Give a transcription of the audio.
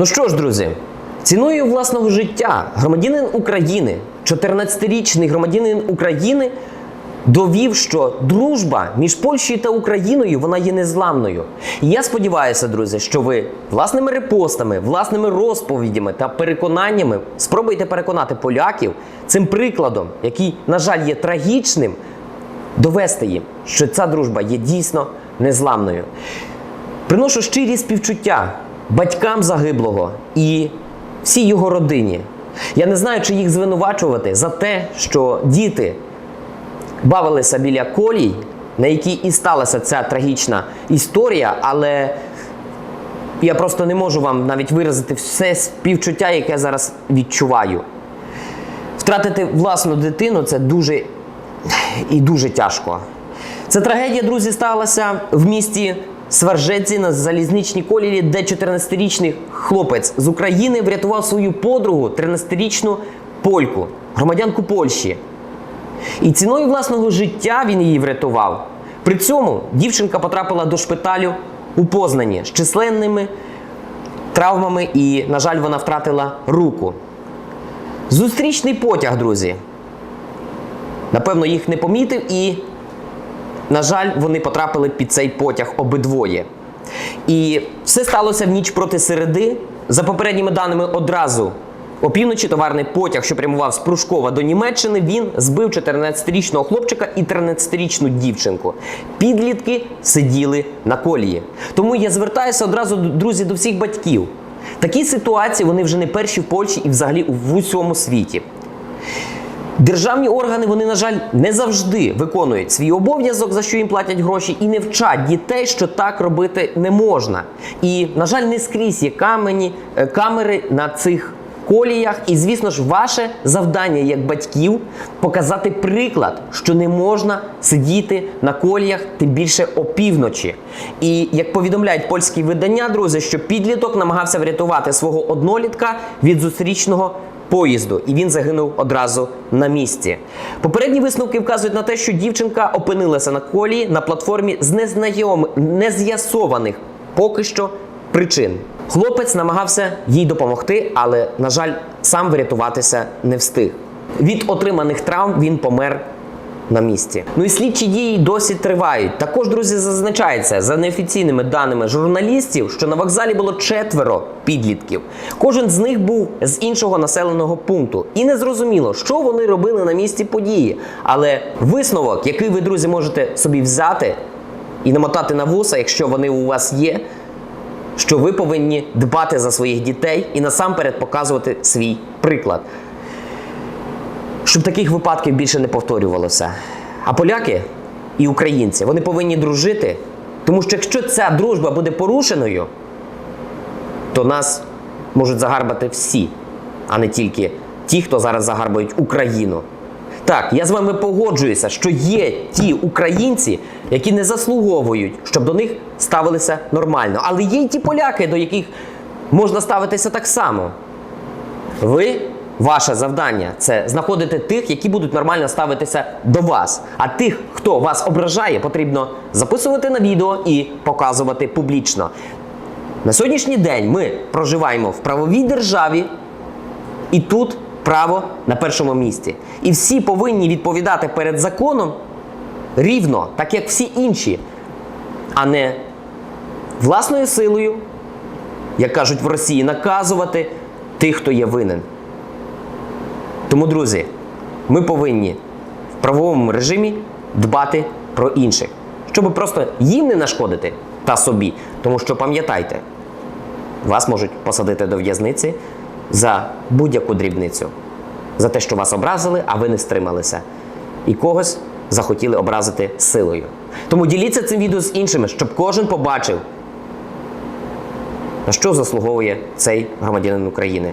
Ну що ж, друзі, ціною власного життя громадянин України, 14-річний громадянин України довів, що дружба між Польщею та Україною вона є незламною. І я сподіваюся, друзі, що ви власними репостами, власними розповідями та переконаннями спробуєте переконати поляків цим прикладом, який, на жаль, є трагічним, довести їм, що ця дружба є дійсно незламною. Приношу щирі співчуття батькам загиблого і всій його родині. Я не знаю, чи їх звинувачувати за те, що діти бавилися біля колій, на якій і сталася ця трагічна історія, але я просто не можу вам навіть виразити все співчуття, яке я зараз відчуваю. Втратити власну дитину це дуже і дуже тяжко. Ця трагедія, друзі, сталася в місті Сваржеці на залізничній колії, де 14-річний хлопець з України врятував свою подругу, 13-річну польку, громадянку Польщі. І ціною власного життя він її врятував. При цьому дівчинка потрапила до шпиталю у Познані з численними травмами, і, на жаль, вона втратила руку. Зустрічний потяг, друзі. Напевно, їх не помітив, і, на жаль, вони потрапили під цей потяг обидвоє. І все сталося в ніч проти середи. За попередніми даними, одразу опівночі товарний потяг, що прямував з Прушкова до Німеччини, він збив 14-річного хлопчика і 13-річну дівчинку. Підлітки сиділи на колії. Тому я звертаюся одразу, друзі, до всіх батьків. Такі ситуації вони вже не перші в Польщі і взагалі в усьому світі. Державні органи, вони, на жаль, не завжди виконують свій обов'язок, за що їм платять гроші, і не вчать дітей, що так робити не можна. І, на жаль, не скрізь є камені, е, камери на цих коліях. І, звісно ж, ваше завдання як батьків показати приклад, що не можна сидіти на коліях, тим більше опівночі. І як повідомляють польські видання, друзі, що підліток намагався врятувати свого однолітка від зустрічного поїзду, і він загинув одразу на місці. Попередні висновки вказують на те, що дівчинка опинилася на колії на платформі з незнайомих, нез'ясованих поки що причин. Хлопець намагався їй допомогти, але, на жаль, сам врятуватися не встиг. Від отриманих травм він помер на місці. Ну і слідчі дії досі тривають. Також, друзі, зазначається за неофіційними даними журналістів, що на вокзалі було четверо підлітків. Кожен з них був з іншого населеного пункту. І не зрозуміло, що вони робили на місці події. Але висновок, який ви, друзі, можете собі взяти і намотати на вуса, якщо вони у вас є, що ви повинні дбати за своїх дітей і насамперед показувати свій приклад щоб таких випадків більше не повторювалося. А поляки і українці вони повинні дружити, тому що якщо ця дружба буде порушеною, то нас можуть загарбати всі, а не тільки ті, хто зараз загарбують Україну. Так, я з вами погоджуюся, що є ті українці, які не заслуговують, щоб до них ставилися нормально. Але є й ті поляки, до яких можна ставитися так само. Ви, ваше завдання це знаходити тих, які будуть нормально ставитися до вас. А тих, хто вас ображає, потрібно записувати на відео і показувати публічно. На сьогоднішній день ми проживаємо в правовій державі, і тут право на першому місці. І всі повинні відповідати перед законом рівно, так як всі інші, а не власною силою, як кажуть в Росії, наказувати тих, хто є винен. Тому, друзі, ми повинні в правовому режимі дбати про інших, щоб просто їм не нашкодити та собі. Тому що пам'ятайте, вас можуть посадити до в'язниці за будь-яку дрібницю, за те, що вас образили, а ви не стрималися. І когось захотіли образити силою. Тому діліться цим відео з іншими, щоб кожен побачив, на що заслуговує цей громадянин України.